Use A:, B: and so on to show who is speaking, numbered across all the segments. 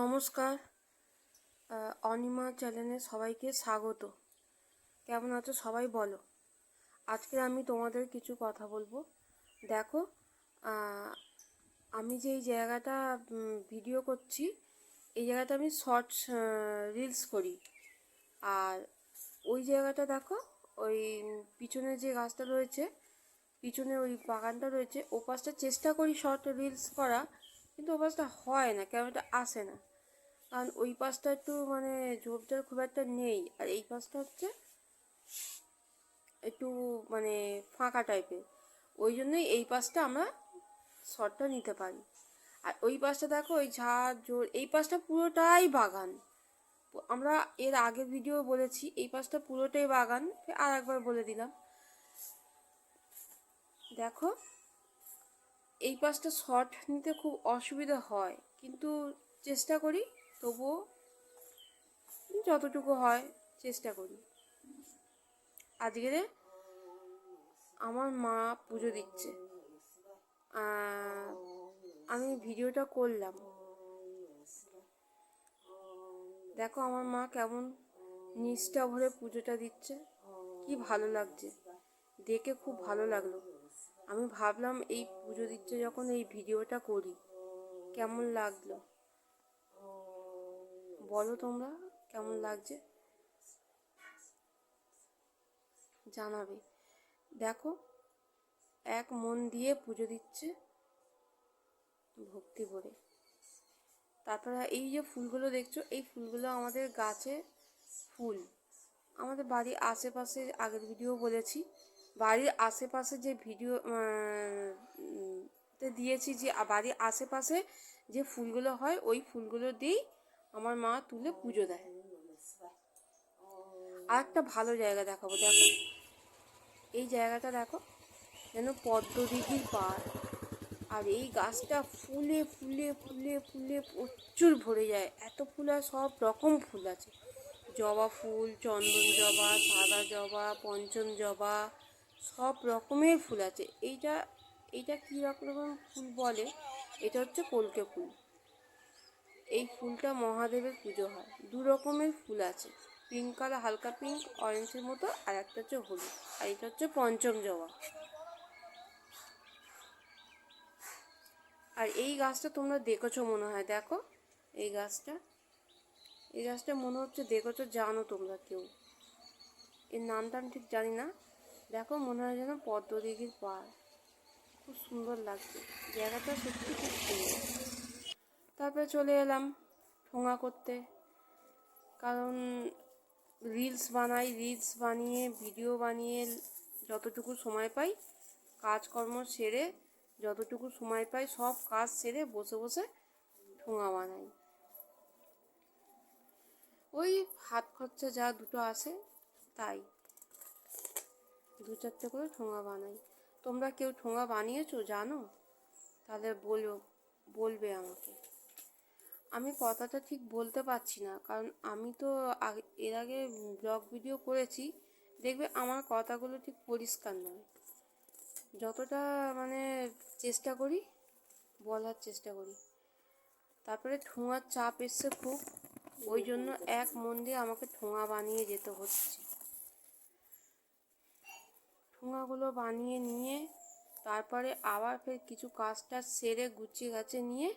A: নমস্কার অনিমা চ্যানেলে সবাইকে স্বাগত। কেমন আছো সবাই বলো। আজকে আমি তোমাদের কিছু কথা বলব। দেখো আমি যে এই জায়গাটা ভিডিও করছি, এই জায়গাটা আমি শর্টস রিলস করি। আর ওই জায়গাটা দেখো, ওই পিছনে যে গাছটা রয়েছে, পিছনে ওই বাগানটা রয়েছে ও পাশটা চেষ্টা করি শর্ট রিলস করা। কিন্তু ও পাশটা হয় না ক্যামেরাটা আসে না। কারণ ওই পাশটা একটু মানে ঝোপঝাড় খুব একটা নেই, আর এই পাশটা হচ্ছে একটু মানে ফাঁকা টাইপের। ওই জন্যই এই পাশটা আমরা শটটা নিতে পারি। আর ওই পাশটা দেখো, ওই ঝাড়, জোর, এই পাশটা পুরোটাই বাগান। আমরা এর আগের ভিডিও বলেছি, এই পাশটা পুরোটাই বাগান। আর একবার বলে দিলাম। দেখো এই পাশটা শর্ট নিতে খুব অসুবিধা হয়। কিন্তু চেষ্টা করি, তবুও যতটুকু হয় চেষ্টা করি। আজকে আমার মা পুজো দিচ্ছে। আমি ভিডিওটা করলাম। দেখো আমার মা কেমন নিষ্ঠা ভরে পুজোটা দিচ্ছে। কি ভালো লাগছে। দেখে খুব ভালো লাগল। আমি ভাবলাম এই পুজো দিচ্ছে যখন এই ভিডিওটা করি, কেমন লাগল? বলো তোমরা, কেমন লাগছে? জানাবে। দেখো, এক মন দিয়ে পুজো দিচ্ছে ভক্তি ভরে। তারপরে এই যে ফুলগুলো দেখছ, এই ফুলগুলো আমাদের গাছে ফুল। আমাদের বাড়ির আশেপাশে আগের ভিডিও বলেছি বাড়ির আশেপাশে যে ভিডিও তে দিয়েছি যে বাড়ির আশেপাশে যে ফুলগুলো হয়, ওই ফুলগুলো দিয়েই আমার মা তুলে পুজো দেয়। আর একটা ভালো জায়গা দেখাবো, দেখো। এই জায়গাটা দেখো, যেন পদ্মদিঘির পাড়। আর এই গাছটা ফুলে ফুলে ফুলে ফুলে প্রচুর ভরে যায়। এত ফুল আর সব রকম ফুল আছে। জবা ফুল, চন্দন জবা, সাদা জবা, পঞ্চম জবা সব রকমের ফুল আছে। এইটা এইটা কী রকম ফুল বলে? এটা হচ্ছে কলকে ফুল। এই ফুলটা মহাদেবের পুজো হয়। দু রকমের ফুল আছে। পিঙ্ক কালার, হালকা পিঙ্ক, অরেঞ্জের মতো, আর একটা হচ্ছে হলুদ। আর এটা হচ্ছে পঞ্চম জবা। আর এই গাছটা তোমরা দেখেছ মনে হয়, দেখো? এই গাছটা। এই গাছটা মনে হচ্ছে দেখেছ, জানো তোমরা কেউ? এর নামটা আমি ঠিক জানি না। দেখো মনে হয় যেন পদ্মদিঘির পাড় খুব সুন্দর লাগছে। জায়গাটা সত্যি খুব সুন্দর। তারপরে চলে এলাম ঠোঙা করতে। কারণ রিলস বানাই রিলস বানিয়ে ভিডিও বানিয়ে যতটুকু সময় পাই কাজকর্ম সেরে যতটুকু সময় পাই সব কাজ সেরে বসে বসে ঠোঙা বানাই। ওই হাত খরচা যা দুটো আসে তাই। দু চারটে করে ঠোঙা বানাই। তোমরা কেউ ঠোঙা বানিয়েছো? জানো? তাহলে বলো, বলবে আমাকে। আমি কথাটা ঠিক বলতে পারছি না, কারণ আমি তো এর আগে ব্লগ ভিডিও করেছি। দেখবে আমার কথাগুলো ঠিক পরিষ্কার নয়। যতটা মানে চেষ্টা করি, বলার চেষ্টা করি। তারপরে ঠোঙার চাপ এসছে খুব। ওই জন্য এক মন দিয়ে আমাকে ঠোঙা বানিয়ে যেতে হচ্ছে। ঠোঙাগুলো বানিয়ে নিয়ে, তারপরে আবার ফের কিছু কাজটা সেরে গুছিয়ে গাছে নিয়ে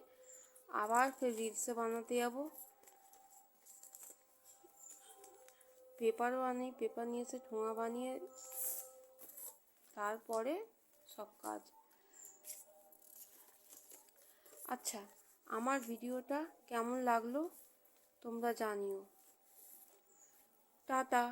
A: আবার ফের রিলসে বানাতে যাব। পেপারও আনি, পেপার নিয়ে এসে ঠোঙা বানিয়ে তারপরে সব কাজ। আচ্ছা আমার ভিডিওটা কেমন লাগল তোমরা জানিও। টাটা